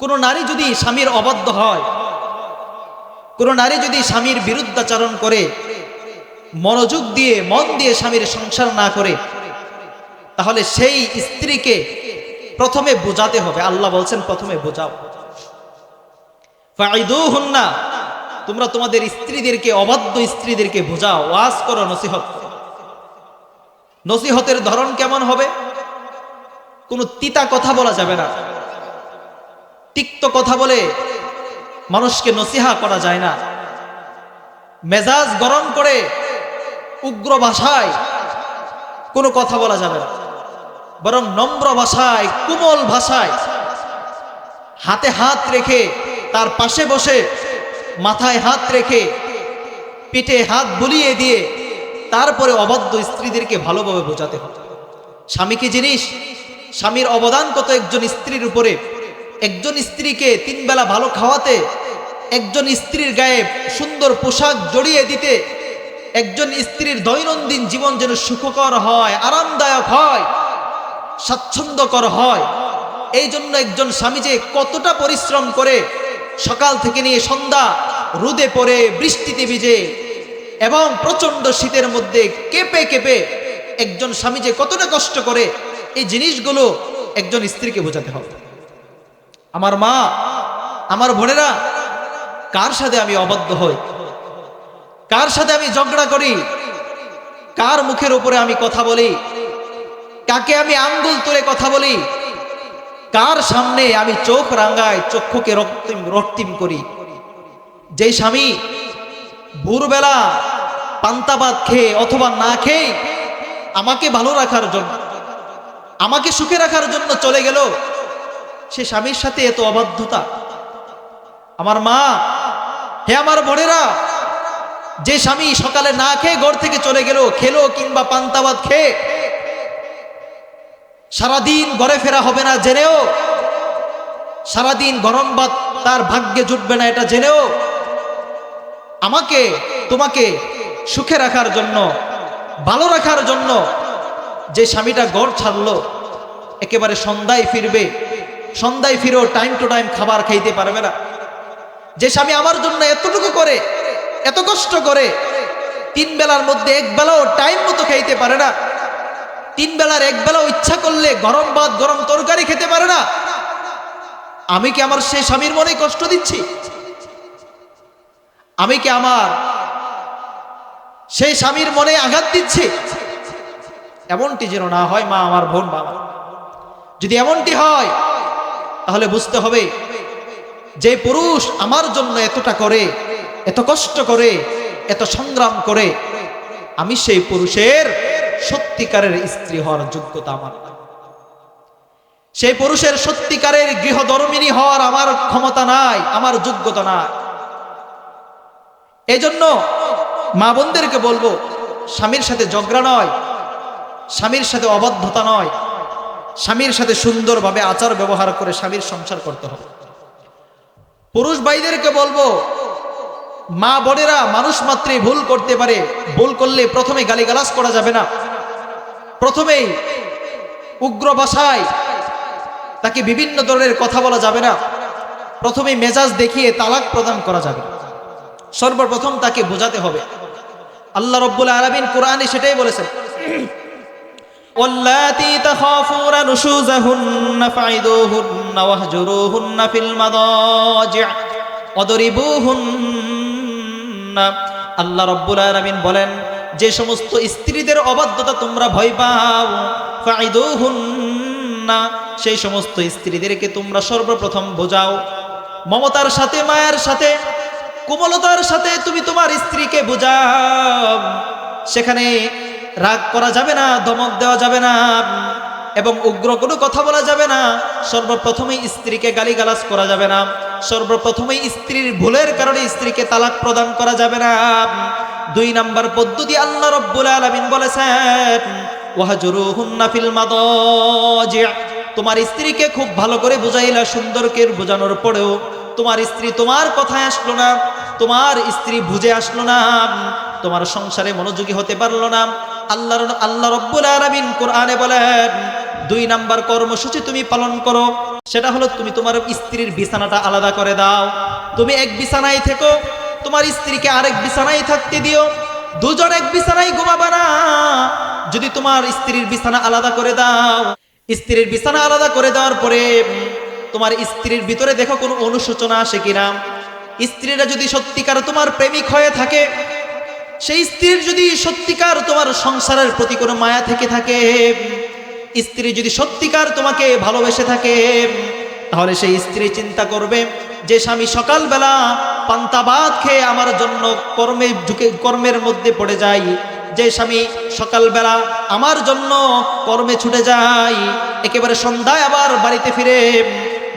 কোনো নারী যদি স্বামীর অবাধ্য হয়, কোনো নারী যদি স্বামীর বিরুদ্ধাচরণ করে, মনোযোগ দিয়ে, মন দিয়ে স্বামীর সংসার না করে, তাহলে সেই স্ত্রীকে প্রথমে বোঝাতে হবে। আল্লাহ বলছেন, প্রথমে বোঝাও। ফাইদুহুন্না তোমরা তোমাদের স্ত্রীদেরকে, অবাধ্য স্ত্রীদেরকে বোঝাও, ওয়াজ করো, নসিহত। নসিহতের ধরন কেমন হবে? কোনো তিতা কথা বলা যাবে না। তিক্ত কথা বলে মানুষকে নসিহা করা যায় না। মেজাজ গরম করে উগ্র ভাষায় কোনো কথা বলা যাবে না। বরং নম্র ভাষায়, কোমল ভাষায় হাতে হাত রেখে তার পাশে বসে মাথায় হাত রেখে পিঠে হাত বুলিয়ে দিয়ে তারপরে অবাধ্য স্ত্রীদেরকে ভালোভাবে বোঝাতে হবে। স্বামী কি জিনিস? স্বামীর অবদান কত একজন স্ত্রীর উপরে একজন স্ত্রীকে তিন বেলা ভালো খাওয়াতে, একজন স্ত্রীর গায়ে সুন্দর পোশাক জড়িয়ে দিতে, একজন স্ত্রীর দৈনন্দিন জীবন যেন সুখকর হয়, আরামদায়ক হয়, স্বাচ্ছন্দ্যকর হয়। এই জন্য একজন স্বামী যে কতটা পরিশ্রম করে সকাল থেকে নিয়ে সন্ধ্যা রোদে পড়ে, বৃষ্টিতে ভিজে, এবং প্রচণ্ড শীতের মধ্যে কেঁপে কেঁপে একজন স্বামী যে কতটা কষ্ট করে, এই জিনিসগুলো একজন স্ত্রীকে বোঝাতে হবে। আমার মা, আমার বোনেরা, কার সাথে আমি অবাধ্য হই? কার সাথে আমি ঝগড়া করি? কার মুখের উপরে আমি কথা বলি? কাকে আমি আঙ্গুল তুলে কথা বলি? কার সামনে আমি চোখ রাঙ্গাই চক্ষুকে রক্তিম রক্তিম করি? যেই স্বামী ভোরবেলা পান্তাবাদ খেয়ে অথবা না খেয়ে আমাকে ভালো রাখার জন্য, আমাকে সুখে রাখার জন্য চলে গেল সে স্বামীর সাথে এত অবাধ্যতা। আমার মা, হে আমার বোনেরা, যে স্বামী সকালে না খেয়ে ঘর থেকে চলে গেল, খেলো কিংবা পান্তাবাদ খেয়ে, সারাদিন ঘরে ফেরা হবে না জেনেও, সারাদিন গরম ভাত তার ভাগ্যে জুটবে না এটা জেনেও, আমাকে, তোমাকে সুখে রাখার জন্য, ভালো রাখার জন্য যে স্বামীটা গড় ছাড়লো, একেবারে সন্ধ্যায় ফিরবে সন্ধ্যায় ফিরেও টাইম টু টাইম খাবার খাইতে পারবে না। যে স্বামী আমার জন্য এতটুকু করে, এত কষ্ট করে, তিন বেলার মধ্যে এক বেলাও টাইম মতো খাইতে পারে না। তিন বেলার এক বেলাও ইচ্ছা করলে গরম ভাত, গরম তরকারি খেতে পারে না। আমি কি আমার সেই স্বামীর মনে কষ্ট দিচ্ছি? আমি কি আমার সেই স্বামীর মনে আঘাত দিচ্ছি? এমনটি যেন না হয় মা, আমার বোন, বাবা। যদি এমনটি হয় তাহলে বুঝতে হবে যে পুরুষ আমার জন্য এতটা করে, এত কষ্ট করে, এত সংগ্রাম করে, আমি সেই পুরুষের সত্যিকারের স্ত্রী হওয়ার যোগ্যতা আমার সেই পুরুষের সত্যিকারের গৃহধর্মিনী হওয়ার আমার ক্ষমতা নাই, আমার যোগ্যতা নাই। এই জন্য মা বোনদেরকে বলব, স্বামীর সাথে ঝগড়া নয়, স্বামীর সাথে অবাধ্যতা নয়। স্বামীর সাথে সুন্দরভাবে আচার ব্যবহার করে স্বামীর সংসার করতে হবে। পুরুষ ভাইদেরকে বলব, মা বোনেরা মানুষ মাত্রই ভুল করতে পারে, ভুল করলে প্রথমে গালিগালাজ করা যাবে না। প্রথমেই উগ্র ভাষায় তাকে বিভিন্ন ধরনের কথা বলা যাবে না। প্রথমে মেজাজ দেখিয়ে তালাক প্রদান করা যাবে। সর্বপ্রথম তাকে বোঝাতে হবে। আল্লাহ রব্বুল আলমিন কোরআনে সেটাই বলেছেন। واللاتي تخافون نشوزهن فعدوهن واهجروهن في المضاجع وضربوهن আল্লাহ রব্বুল আলামিন বলেন যে সমস্ত স্ত্রীদের অবাধ্যতা তোমরা ভয় পাও ফাইদুহুন্না সেই সমস্ত স্ত্রীদেরকে তোমরা সর্বপ্রথম বোঝাও মমতার সাথে মায়ের সাথে কোমলতার সাথে তুমি তোমার স্ত্রীকে বোঝাও সেখানে রাগ করা যাবে না, ধমক দেওয়া যাবে না এবং উগ্র কোনো কথা বলা যাবে না, সর্বপ্রথমেই স্ত্রীকে গালিগালাজ করা যাবে না, সর্বপ্রথমেই স্ত্রীর ভুলের কারণে স্ত্রীকে তালাক প্রদান করা যাবে না। দুই নাম্বার পদ্ধতি আল্লাহ রব্বুল আলামিন বলেছেন, ওয়াহজুরুহুন্না ফিল মাদাজি। তোমার স্ত্রীকে খুব ভালো করে বুঝাইলা সুন্দরকে বোঝানোর পরেও তোমার স্ত্রী তোমার কথায় আসলো না, তোমার স্ত্রী বুঝে আসলো না, তোমার সংসারে মনোযোগী হতে পারল না আল্লাহর আল্লাহ রব্বুল আলামিন কোরআনে বলেন, দুই নাম্বার কর্মসূচি তুমি পালন করো, সেটা হলো তুমি তোমার স্ত্রীর বিছানাটা আলাদা করে দাও। তুমি এক বিছানায় থেকো, তোমার স্ত্রীকে আরেক বিছানায় থাকতে দিও, দুজন এক বিছানায় ঘুমাবে না। যদি তোমার স্ত্রীর বিছানা আলাদা করে দাও, স্ত্রীর বিছানা আলাদা করে দেওয়ার পরে তোমার স্ত্রীর ভিতরে দেখো কোনো অনুশোচনা আসে কিনা। স্ত্রীরা যদি সত্যিকার তোমার প্রেমিক হয়ে থাকে সেই স্ত্রীর যদি সত্যিকার তোমার সংসারের প্রতি কোনো মায়া থেকে থাকে, স্ত্রী যদি সত্যিকার তোমাকে ভালোবেসে থাকে, তাহলে সেই স্ত্রী চিন্তা করবে যে স্বামী সকালবেলা পান্তা ভাত খেয়ে আমার জন্য কর্মে ঢুকে কর্মের মধ্যে পড়ে যায়। যে স্বামী সকালবেলা আমার জন্য কর্মে ছুটে যায়, একেবারে সন্ধ্যায় আবার বাড়িতে ফিরে।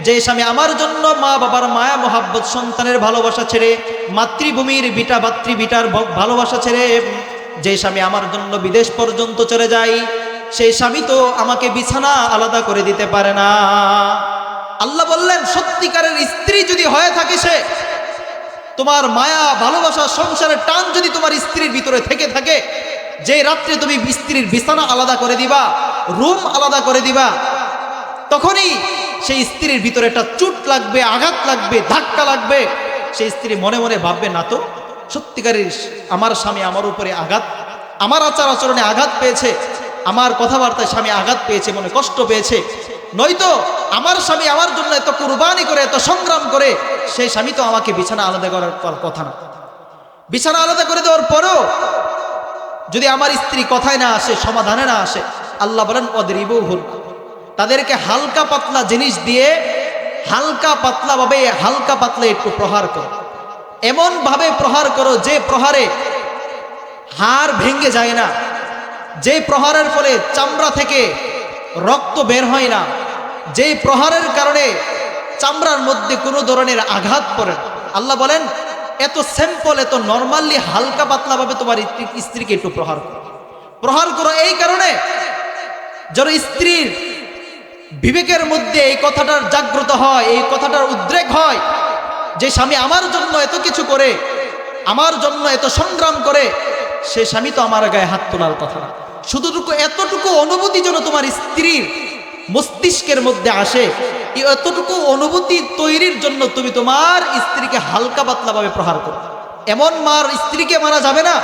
যে স্বামী আমার জন্য মা বাবার মায়া মোহাব্বত সন্তানের ভালোবাসা ছেড়ে মাতৃভূমির বিটা ভাতৃ বিটার ভালোবাসা ছেড়ে যে স্বামী আমার জন্য বিদেশ পর্যন্ত চলে যায়, সেই স্বামী তো আমাকে বিছানা আলাদা করে দিতে পারে না। আল্লাহ বললেন, সত্যিকারের স্ত্রী যদি হয়ে থাকে সে, তোমার মায়া, ভালোবাসা, সংসারের টান যদি তোমার স্ত্রীর ভিতরে থেকে থাকে, যে রাত্রে তুমি স্ত্রীর বিছানা আলাদা করে দিবা, রুম আলাদা করে দিবা, তখনই সেই স্ত্রীর ভিতরে একটা চুট লাগবে, আঘাত লাগবে, ধাক্কা লাগবে সেই স্ত্রী মনে মনে ভাববে, না তো, সত্যিকারের আমার স্বামী আমার উপরে আঘাত, আমার আচার আচরণে আঘাত পেয়েছে, আমার কথাবার্তায় স্বামী আঘাত পেয়েছে মনে কষ্ট পেয়েছে। নয়তো আমার স্বামী আমার জন্য এত কুরবানি করে, এত সংগ্রাম করে, সেই স্বামী তো আমাকে বিছানা আলাদা করার কর- কথা না। বিছানা আলাদা করে দেওয়ার পরও যদি আমার স্ত্রী কথায় না আসে, সমাধানে না আসে, আল্লাহ বলেন অদরিবু হুন তাদেরকে হালকা পাতলা জিনিস দিয়ে হালকা পাতলা ভাবে হালকা পাতলা একটু প্রহার করো। এমন ভাবে প্রহার করো যে প্রহারে হাড় ভেঙে যায় না। যে প্রহারের ফলে চামড়া থেকে রক্ত বের হয় না। যে প্রহারের কারণে চামড়ার মধ্যে কোনো ধরনের আঘাত পড়ে। আল্লাহ বলেন, এত সিম্পল এত নর্মালি হালকা পাতলাভাবে তোমার স্ত্রীকে একটু প্রহার করো। প্রহার করো এই কারণে যেন স্ত্রীর বিবেকের মধ্যে এই কথাটার জাগ্রত হয়, এই কথাটার উদ্রেক হয় যে স্বামী আমার জন্য এত কিছু করে, আমার জন্য এত সংগ্রাম করে, সে স্বামী তো আমার গায়ে হাত তোলার কথা শুধুটুকু এতটুকু অনুভূতি যেন তোমার স্ত্রীর মস্তিষ্কের মধ্যে আসে এতটুকু অনুভূতি তৈরির জন্য তুমি তোমার স্ত্রীকে হালকা পাতলাভাবে প্রহার করো। এমন মার স্ত্রীকে মারা যাবে না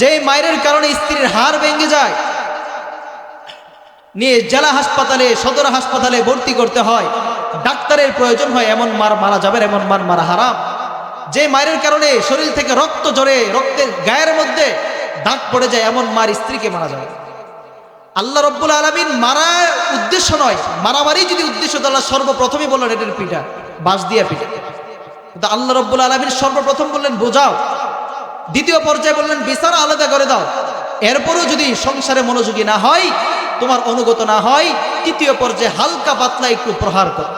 যে মায়ের কারণে স্ত্রীর হাড় ভেঙে যায় নিয়ে জেলা হাসপাতালে, সদর হাসপাতালে ভর্তি করতে হয়। ডাক্তারের প্রয়োজন হয় এমন মার মারা যাবে, এমন মার মারা হারাম। যে মায়ের কারণে শরীর থেকে রক্ত ঝরে, রক্তের গায়ের মধ্যে দাগ পড়ে যায়, এমন মার স্ত্রীকে মারা যাবে। আল্লাহ রব্বুল আলমিন মারা উদ্দেশ্য নয়, মারামারি যদি উদ্দেশ্য তো আল্লাহ সর্বপ্রথমই বললেন এটার পিঠা, বাঁশ দিয়া পিঠা। কিন্তু আল্লাহ রব্বুল আলমিন সর্বপ্রথম বললেন, বোঝাও। দ্বিতীয় পর্যায়ে বললেন বিছানা আলাদা করে দাও। এরপরও যদি সংসারে মনোযোগী না হয় তোমার অনুগত না হয় তৃতীয় পর্যায়ে হালকা পাতলা একটু প্রহার কর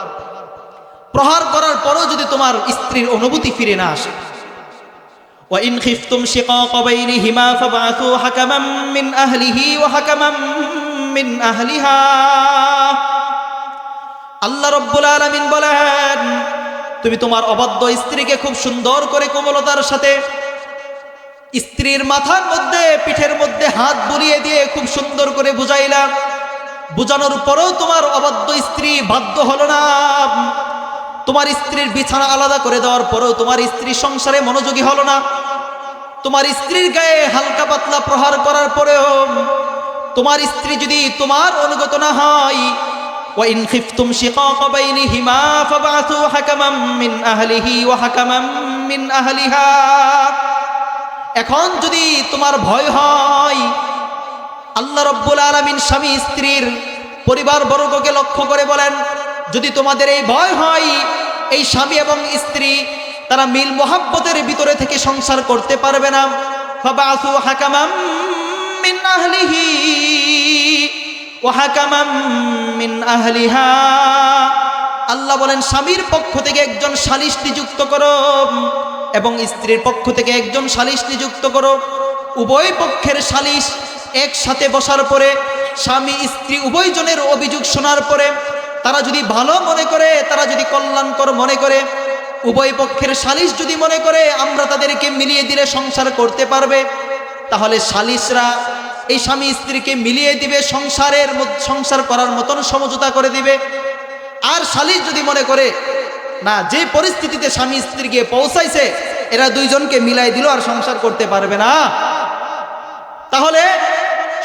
প্রহার করার পরও যদি তোমার স্ত্রীর অনুভূতি ফিরে না আসে وإن خفتم شقاق بينهما فابعثوا حكما من أهله وحكما من أهلها আল্লাহ রব্বুল আলামিন বলেন তুমি তোমার অবাধ্য স্ত্রীকে খুব সুন্দর করে কোমলতার সাথে স্ত্রীর মাথার মধ্যে পিঠের মধ্যে হাত বুলিয়ে দিয়ে খুব সুন্দর করে বুঝাইলা বুঝানোর পরেও তোমার অবাধ্য স্ত্রী বাধ্য হলো না তোমার স্ত্রীর বিছানা আলাদা করে দেওয়ার পরেও তোমার স্ত্রী সংসারে মনোযোগী হলো না তোমার স্ত্রীর গায়ে হালকা পাতলা প্রহার করার পরেও তোমার স্ত্রী যদি তোমার অনুগত না হয় وإن خفتم شقاق بينهما فابعثوا حكما من أهله وحكما من أهلها এখন যদি তোমার ভয় হয়, আল্লাহ রব্বুল আলমিন স্বামী, স্ত্রীর পরিবার বর্গকে লক্ষ্য করে বলেন, যদি তোমাদের এই ভয় হয়, এই স্বামী এবং স্ত্রী তারা মিল মোহাব্বতের ভিতরে থেকে সংসার করতে পারবে না। আল্লাহ বলেন, স্বামীর পক্ষ থেকে একজন সালিশ নিযুক্ত করো এবং স্ত্রীর পক্ষ থেকে একজন সালিশ নিযুক্ত করো। উভয় পক্ষের সালিশ একসাথে বসার পরে স্বামী স্ত্রী উভয়জনের অভিযোগ শোনার পরে তারা যদি ভালো মনে করে, তারা যদি কল্যাণকর মনে করে, উভয় পক্ষের সালিশ যদি মনে করে, আমরা তাদেরকে মিলিয়ে দিলে সংসার করতে পারবে। তাহলে সালিশরা এই স্বামী স্ত্রীকে মিলিয়ে দিবে, সংসারের সংসার করার মতন সমঝোতা করে দিবে। আর শালিশ যদি মনে করে না, যে পরিস্থিতিতে স্বামী স্ত্রী গিয়ে পৌঁছাইছে, এরা দুইজনকে মিলাই দিল আর সংসার করতে পারবে না। তাহলে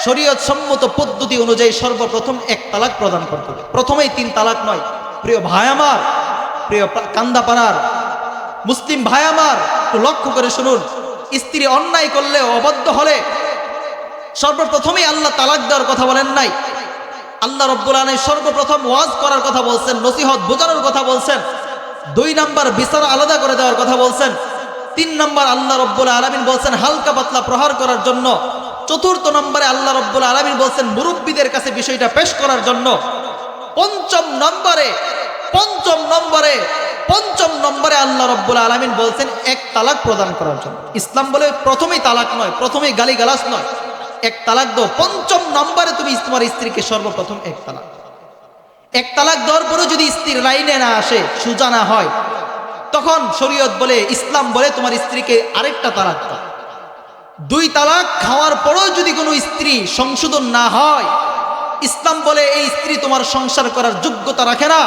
শরীয়ত সম্মত পদ্ধতি অনুযায়ী সর্বপ্রথম এক তালাক প্রদান করতে হবে। প্রথমেই তিন তালাক নয়। প্রিয় ভাই আমার, প্রিয় কান্দাপাড়ার, মুসলিম ভাই আমার, একটু লক্ষ্য করে শুনুন। স্ত্রী অন্যায় করলে অবদ্ধ হলে সর্বপ্রথমেই আল্লাহ তালাক দেওয়ার কথা বলেন নাই। আল্লাহ রব্বুল আলম সর্বপ্রথম ওয়াজ করার কথা বলছেন, নসিহত বোঝানোর কথা বলছেন। দুই নাম্বার বিচার আলাদা করে দেওয়ার কথা বলছেন। তিন নম্বর আল্লাহ রব্বুল আলমিন বলছেন, হালকা পাতলা প্রহার করার জন্য। চতুর্থ নম্বরে আল্লাহ রব্বুল আলমিন বলছেন, মুরব্বীদের কাছে বিষয়টা পেশ করার জন্য। পঞ্চম নম্বরে পঞ্চম নম্বরে পঞ্চম নম্বরে আল্লাহ রব্বুল আলমিন বলছেন, এক তালাক প্রদান করার জন্য। ইসলাম বলে প্রথমেই তালাক নয়, প্রথমেই গালি গালাস নয়। এক তালাক দো পঞ্চম নম্বরে তুমি তোমার স্ত্রীকে সর্বপ্রথম এক তালাক। এক তালাক দেওয়ার পরেও যদি স্ত্রীর লাইনে না আসে, সুজা না হয়, তখন শরীয়ত বলে, ইসলাম বলে তোমার স্ত্রীকে আরেকটা তালাক দুই তালাক খাওয়ার পরেও যদি কোনো স্ত্রী সংশোধন না হয়, ইসলাম বলে, এই স্ত্রী তোমার সংসার করার যোগ্যতা রাখে না।